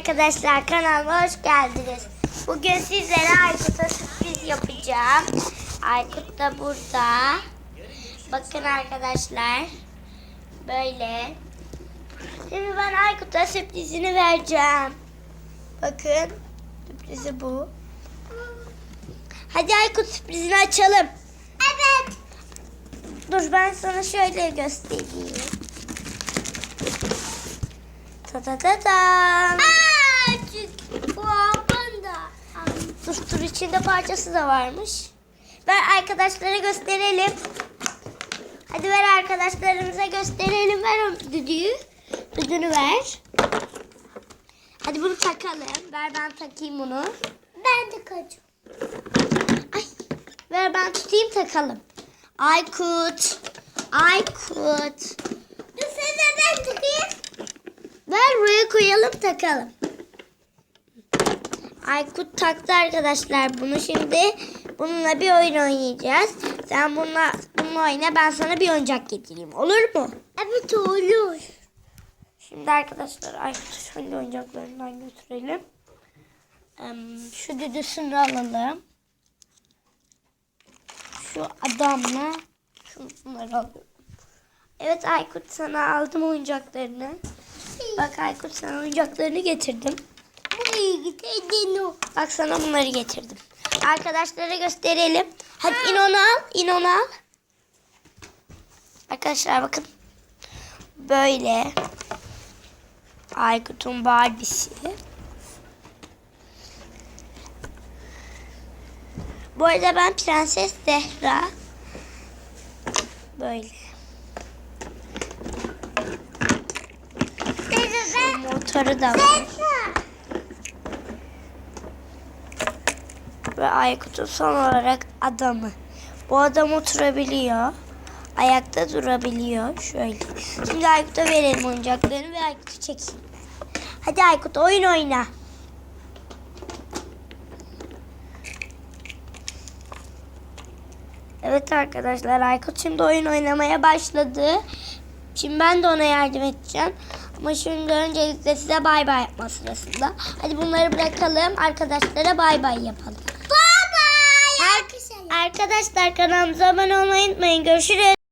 arkadaşlar kanalıma hoş geldiniz. Bugün sizlere Aykut'a sürpriz yapacağım. Aykut da burada. Bakın arkadaşlar. Böyle. Şimdi ben Aykut'a sürprizini vereceğim. Bakın. Sürprizi bu. Hadi Aykut sürprizini açalım. Evet. Dur ben sana şöyle göstereyim. Ta ta ta tam. Bu da. Dur içinde parçası da varmış. Ver arkadaşlara gösterelim. Hadi ver arkadaşlarımıza gösterelim. Ver o düdüğü. Düdüğünü ver. Hadi bunu takalım. Ver ben takayım bunu. Ben de kaçım. Ay. Ver ben tutayım takalım. Aykut. Aykut. Dur sen de ben takayım. Ver buraya koyalım takalım. Aykut taktı arkadaşlar bunu şimdi bununla bir oyun oynayacağız. Sen bununla, bununla oyna ben sana bir oyuncak getireyim olur mu? Evet olur. Şimdi arkadaşlar Aykut'u şöyle oyuncaklarından götürelim. Şu düdüsünü alalım. Şu adamla şunları alıyorum. Evet Aykut sana aldım oyuncaklarını. Bak Aykut sana oyuncaklarını getirdim. Bak sana bunları getirdim. Arkadaşlara gösterelim. Hadi in onu al. in onu al. Arkadaşlar bakın. Böyle. Aykut'un Barbie'si. Bu arada ben Prenses Zehra. Böyle. Motoru da var. Ve Aykut'un son olarak adamı. Bu adam oturabiliyor. Ayakta durabiliyor. Şöyle. Şimdi Aykut'a verelim oyuncaklarını ve Aykut'u çekeyim. Hadi Aykut oyun oyna. Evet arkadaşlar Aykut şimdi oyun oynamaya başladı. Şimdi ben de ona yardım edeceğim. Ama şimdi öncelikle size bay bay yapma sırasında. Hadi bunları bırakalım. Arkadaşlara bay bay yapalım. Arkadaşlar kanalımıza abone olmayı unutmayın. Görüşürüz.